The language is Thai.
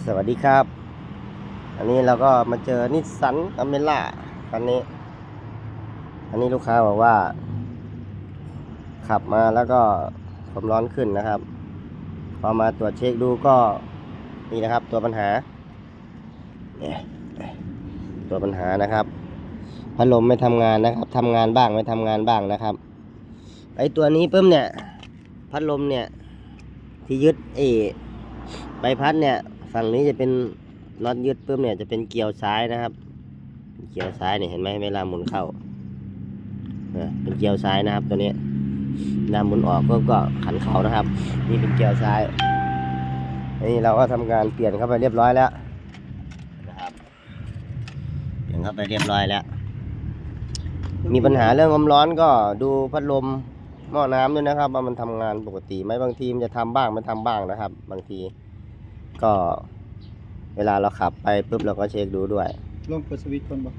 สวัสดีครับ อันนี้เราก็มาเจอนิสสันอเมล่าคันนี้ อันนี้ลูกค้าบอกว่า ขับมาแล้วก็ความร้อนขึ้นนะครับ พอมาตรวจเช็คดูก็นี่นะครับตัวปัญหา ตัวปัญหานะครับ พัดลมไม่ทำงานนะครับทำงานบ้างไม่ทำงานบ้างนะครับ ไอตัวนี้ปุ๊บเนี่ย พัดลมเนี่ยที่ยึดเอใบพัดเนี่ย ฝั่งนี้จะเป็นน็อตยึดปุ๊บเนี่ยจะเป็นเกลียวซ้ายนะครับ เกลียวซ้ายเนี่ยเห็นไหมเวลาหมุนเข้าเป็นเกลียวซ้ายนะครับตัวนี้เวลาหมุนออกก็ก็ขันเขานะครับ นี่เป็นเกลียวซ้ายนนี้เราก็ทำการเปลี่ยนเข้าไปเรียบร้อยแล้วนะครับเปลี่ยนเข้าไปเรียบร้อยแล้ว มีปัญหาเรื่องความร้อนก็ดูพัดลมหม้อน้ำด้วยนะครับ ว่ามันทำงานปกติไหมบางทีมันจะทำบ้างไม่ทำบ้างนะครับ บางที ก็เวลาเราขับไปปุ๊บเราก็เช็คดูด้วยลองเปิดสวิตช์ก่อนบ่